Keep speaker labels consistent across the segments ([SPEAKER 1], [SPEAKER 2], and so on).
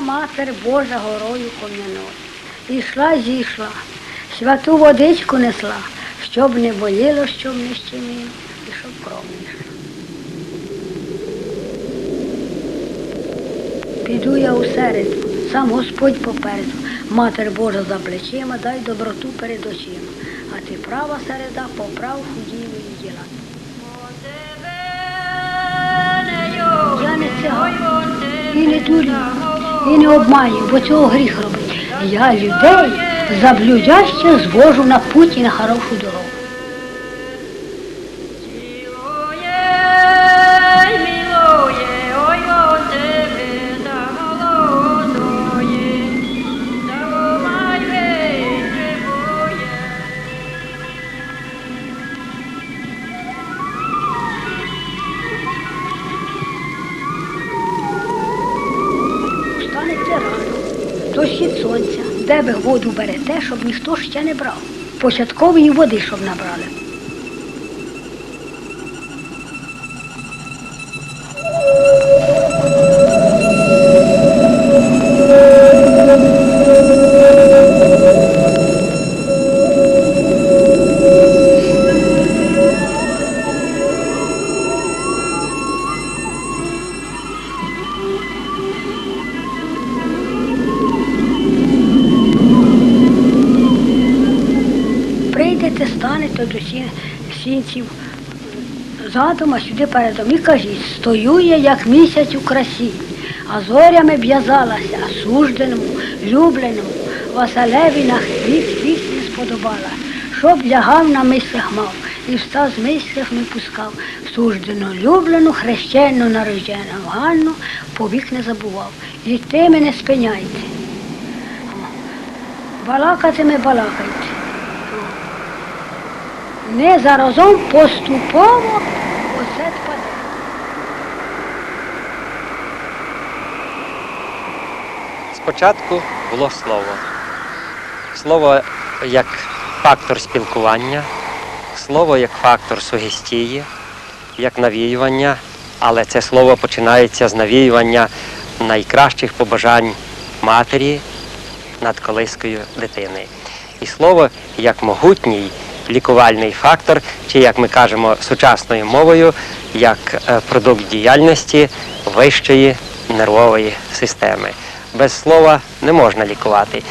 [SPEAKER 1] Матер Божа горою ком'яною. Ішла, зійшла, святу водичку несла, щоб не боліло, щоб не щеміло, і щоб кров не йшла. Піду я у середу, сам Господь попереду, Матер Божа за плечима, дай доброту перед очима. А ти права середа, поправ худіві діла. Я не циган, і не дурю, і не обманю, бо цього гріх робить. Я людей заблюдяще звожу на путі на хорошу дорогу. Ви воду берете, щоб ніхто ще не брав. Початкової води, щоб набрали. Задом, а сюди передом і кажіть, стою я, як місяць у красі, а зорями в'язалася, сужденому, любленому, Василеві на хвіст пісні сподобала, щоб лягав на мислях мав, і встав з мислях не пускав, суждено люблену, хрещену, нарождену, Ганну повік не забував. І ти мене спиняйте. Балакати ми балакайте. Не заразом поступово оце впаде.
[SPEAKER 2] Спочатку було слово. Слово як фактор спілкування, слово як фактор сугестії, як навіювання, але це слово починається з навіювання найкращих побажань матері над колискою дитини. І слово як могутній лікувальний фактор, чи як ми кажемо сучасною мовою, як е, продукт діяльності вищої нервової системи. Без слова не можна лікувати.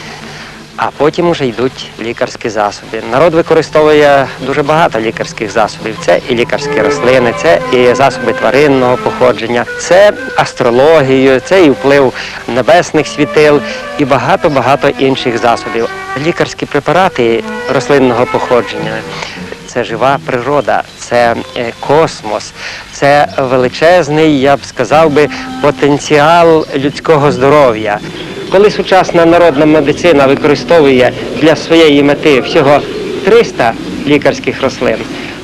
[SPEAKER 2] А потім вже йдуть лікарські засоби. Народ використовує дуже багато лікарських засобів. Це і лікарські рослини, це і засоби тваринного походження, це астрологію, це і вплив небесних світил і багато-багато інших засобів. Лікарські препарати рослинного походження це жива природа, це е, космос, це величезний, я б сказав би, потенціал людського здоров'я. Коли сучасна народна медицина використовує для своєї мети всього 300 лікарських рослин,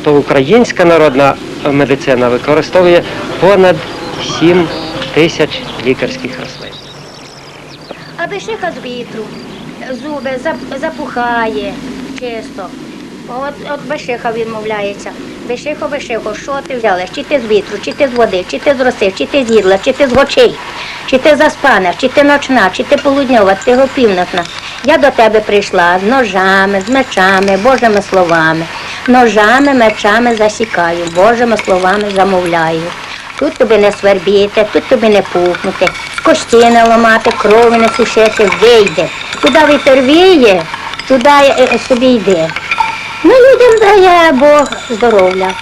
[SPEAKER 2] то українська народна медицина використовує понад 7 тисяч лікарських рослин.
[SPEAKER 3] А вишиха з вітру, зуби зап- запухає чисто. От, от вишиха відмовляється. Вишихо, вишихо, що ти взяла? Чи ти з вітру, чи ти з води, чи ти з роси, чи ти з їдла, чи ти з гочей, чи ти заспана, чи ти ночна, чи ти полудньова, ти гопівнотна. Я до тебе прийшла з ножами, з мечами, Божими словами. Ножами, мечами засікаю, Божими словами замовляю. Тут тобі не свербіти, тут тобі не пухнути, кості не ламати, крові не сушити, вийде. Куди вітер віє, туди е, е, собі йде. Ну, людям дає Бог здоров'я.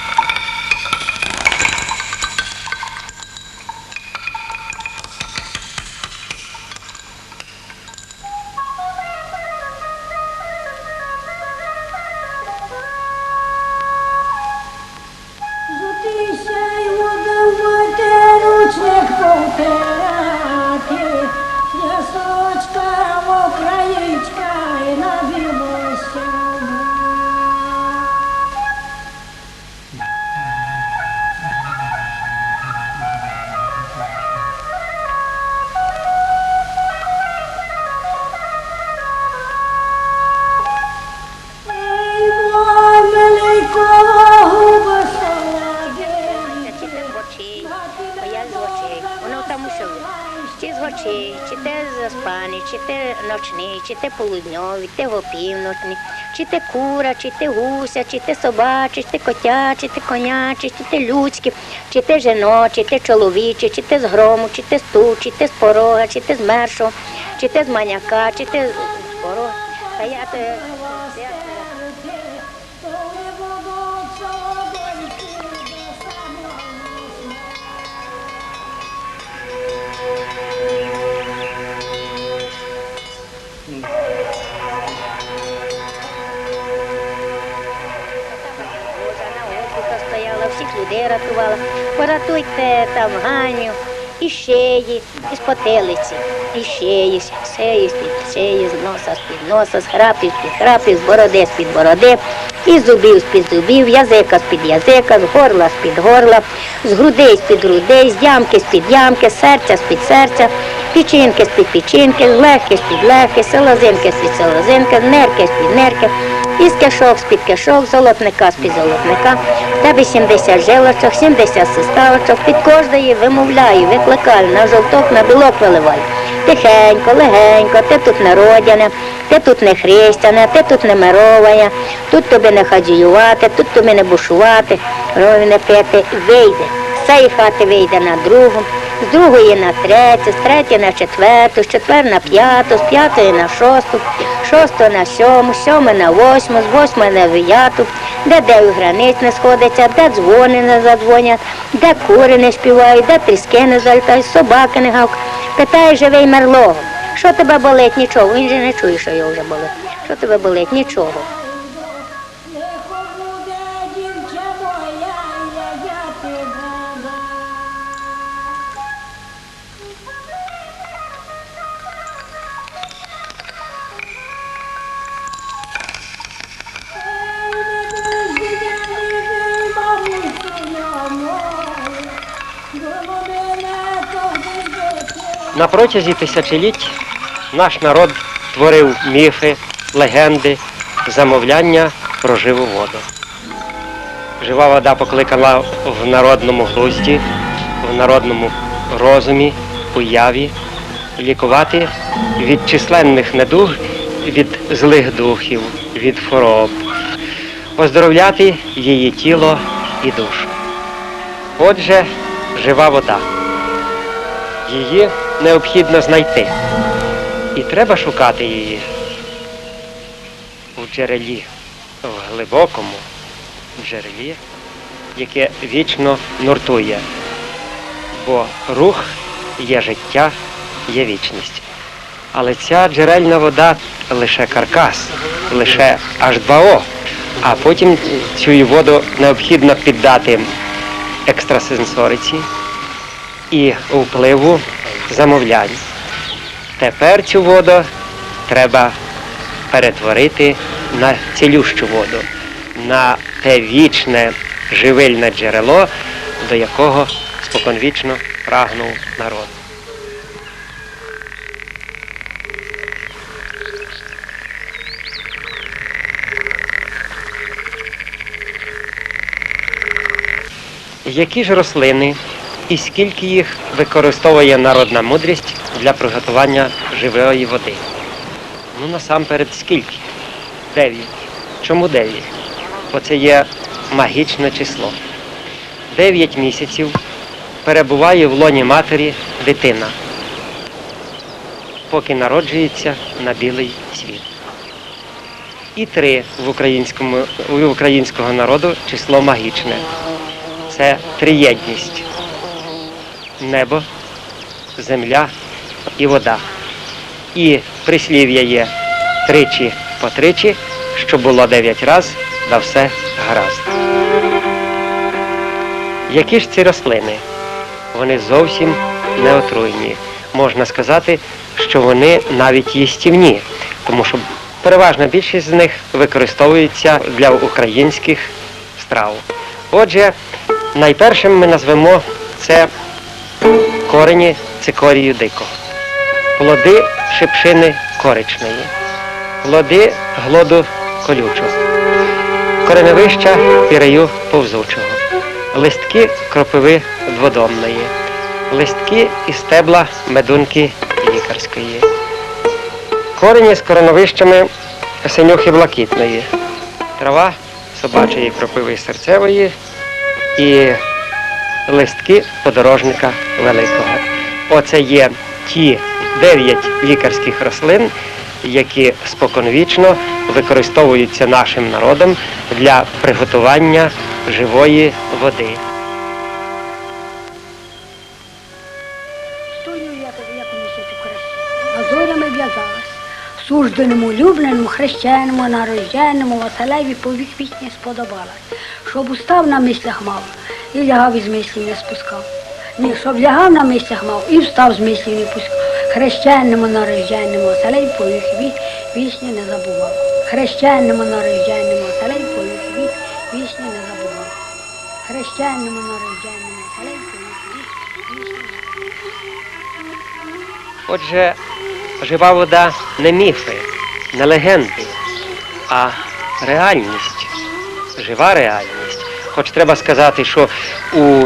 [SPEAKER 3] Те ночний, чи те полудньовий, те опівночний, чи те кура, чи те гуся, чи те собаче, чи те котя, чи те коняче, чи те людське, чи те жіноче, чи те чоловіче, чи те з грому, чи те з ту, чи те з порога, чи те з мершого, чи те з маняка, чи те з порога. Та я те- людей рятувала. Поратуйте там Ганю, і ще і із потилиці, і шеї, все з-під шеї, з носа, з-під носа, з храпів, з-під храпів, з бороди, з-під бороди, і зубів, з-під зубів, язика, з-під язика, з горла, з-під горла, з грудей, з-під грудей, з ямки, з-під ямки, з серця, з-під серця, печінки, з-під печінки, з легки, з-під легки, з селезинки, з-під селезинки, з нерки, з-під нерки, із кишок, з-під кишок, золотника, з-під золотника, в тебе 70 жилочок, 70 суставочок, під кожної вимовляю, викликаю, на жовток, на білок виливаю. Тихенько, легенько, ти тут народяне, ти тут не христяне, ти тут не мировая, тут тобі не хаджіювати, тут тобі не бушувати, крові не пити, вийде. З цієї хати вийде на другу, з другої на третю, з третьої на четверту, з четвер на п'яту, з п'ятої на шосту, з шостої на сьому, з сьомої на восьму, з восьмої на дев'яту, де дев'ять границь не сходиться, де дзвони не задзвонять, де кури не співають, де тріски не залітають, собаки не гавкають. Питає живий мерлого, що тебе болить? Нічого. Він же не чує, що його вже болить. Що тебе болить? Нічого.
[SPEAKER 2] На протязі тисячоліть наш народ творив міфи, легенди, замовляння про живу воду. Жива вода покликала в народному глузді, в народному розумі, уяві, лікувати від численних недуг, від злих духів, від хвороб, оздоровляти її тіло і душу. Отже, жива вода. Її необхідно знайти. І треба шукати її в джерелі, в глибокому джерелі, яке вічно нуртує. Бо рух є життя, є вічність. Але ця джерельна вода лише каркас, лише H2O. А потім цю воду необхідно піддати екстрасенсориці і впливу замовлянь. Тепер цю воду треба перетворити на цілющу воду, на те вічне живильне джерело, до якого споконвічно прагнув народ. Які ж рослини і скільки їх використовує народна мудрість для приготування живої води? Ну насамперед скільки? Дев'ять. Чому дев'ять? Бо це є магічне число. Дев'ять місяців перебуває в лоні матері дитина, поки народжується на білий світ. І три в українському у українського народу число магічне. Це триєдність. Небо, земля і вода. І прислів'я є тричі по тричі, що було дев'ять раз, да все гаразд. Які ж ці рослини? Вони зовсім не отруйні. Можна сказати, що вони навіть їстівні, тому що переважна більшість з них використовується для українських страв. Отже, найпершим ми назвемо це корені цикорію дикого, плоди шипшини коричної, плоди глоду колючого, кореневища пірею повзучого, листки кропиви дводомної, листки і стебла медунки лікарської, корені з короновищами синюхи блакитної, трава собачої кропиви серцевої і листки подорожника великого. Оце є ті дев'ять лікарських рослин, які споконвічно використовуються нашим народом для приготування живої води.
[SPEAKER 1] Стою я тобі, як місяць зорями в'язалась. Сужденому, улюбленому, хрещеному, народженому, Василеві повік вічні сподобалась. Щоб устав на мислях мав, і лягав із мислів не спускав. Ні, щоб лягав на мислях мав, і встав з мислів не пускав. Хрещенному, народженому, Василеві повік ві- вічні не забував. Хрещенному, народженому, Василеві повік ві- вічні не забував. Хрещеному, народженому, Василеві повік ві- вічні не забував.
[SPEAKER 2] Отже, жива вода не міфи, не легенди, а реальність, жива реальність. Хоч треба сказати, що у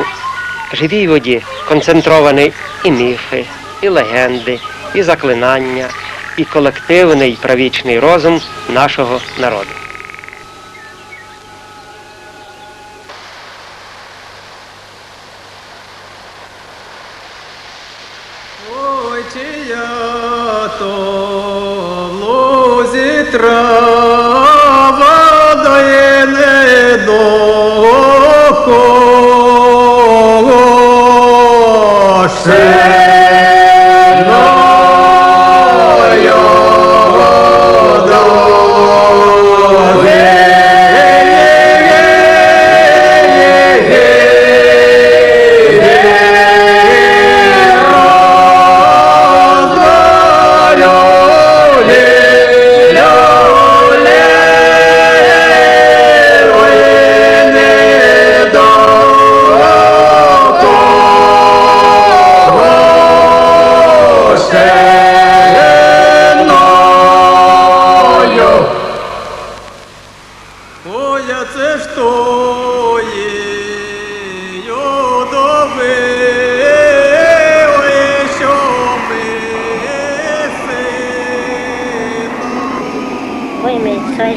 [SPEAKER 2] живій воді концентровані і міфи, і легенди, і заклинання, і колективний правічний розум нашого народу.
[SPEAKER 4] Ой, чия то в лузі трава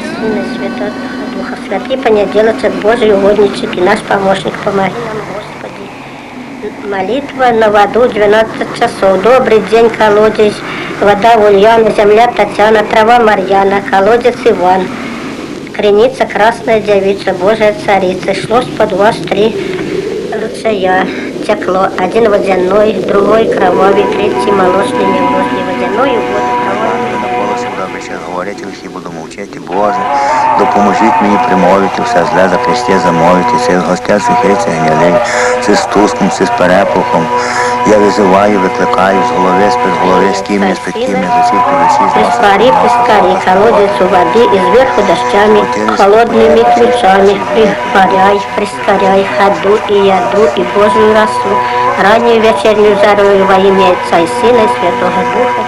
[SPEAKER 5] Сына и Святого Духа Святый, понеделать от Божий угодничек и наш помощник, помоги нам, Господи. Молитва на воду 12 часов. Добрый день, колодец, вода Ульяна, земля Татьяна, трава Марьяна, колодец Иван. Креница красная девица, Божья царица. Шло под вас три ручея. Текло. Один водяной, другой кровавый, третий молочный, неврозный водяной и воду кровавый.
[SPEAKER 6] Навколо себе аби ще говорити, всі буду мовчати, Боже, допоможіть мені примовити все зле за Христе замовити, це гостя сухий, це гнілий, це з туском, це з перепухом. Я визиваю, викликаю з голови, з голови, з ким'я, з підким'я, з усіх під усі, з носа.
[SPEAKER 5] Прискори, прискори, колодец у воды, и сверху дождями, холодными ключами. Прискоряй, прискоряй, ходу и яду, и Божию росу, раннюю вечернюю зарою во имя Отца и Сына и Святого Духа.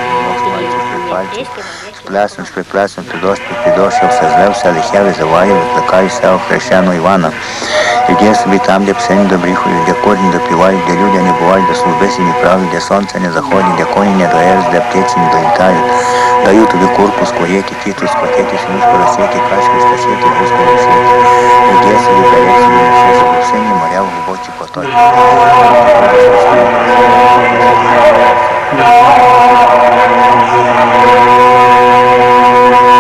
[SPEAKER 6] Пальці, з плясом, з приплесом, підоспів, підошов, все зле, все лихе визиваю, викликаю все хрещеного Івана. Іди собі там, де псині добрі ходять, де корні допівають, де люди не бувають, де службиці не править, де сонце не заходить, де коні не доєш, де птиці не долітають. Даю тобі курку, скоєті, кіту, скотити, синушку росити, качку, стасити, гуску росити. Іди собі, бери собі, несе собі в моря в глибокі потоки.
[SPEAKER 4] Ой,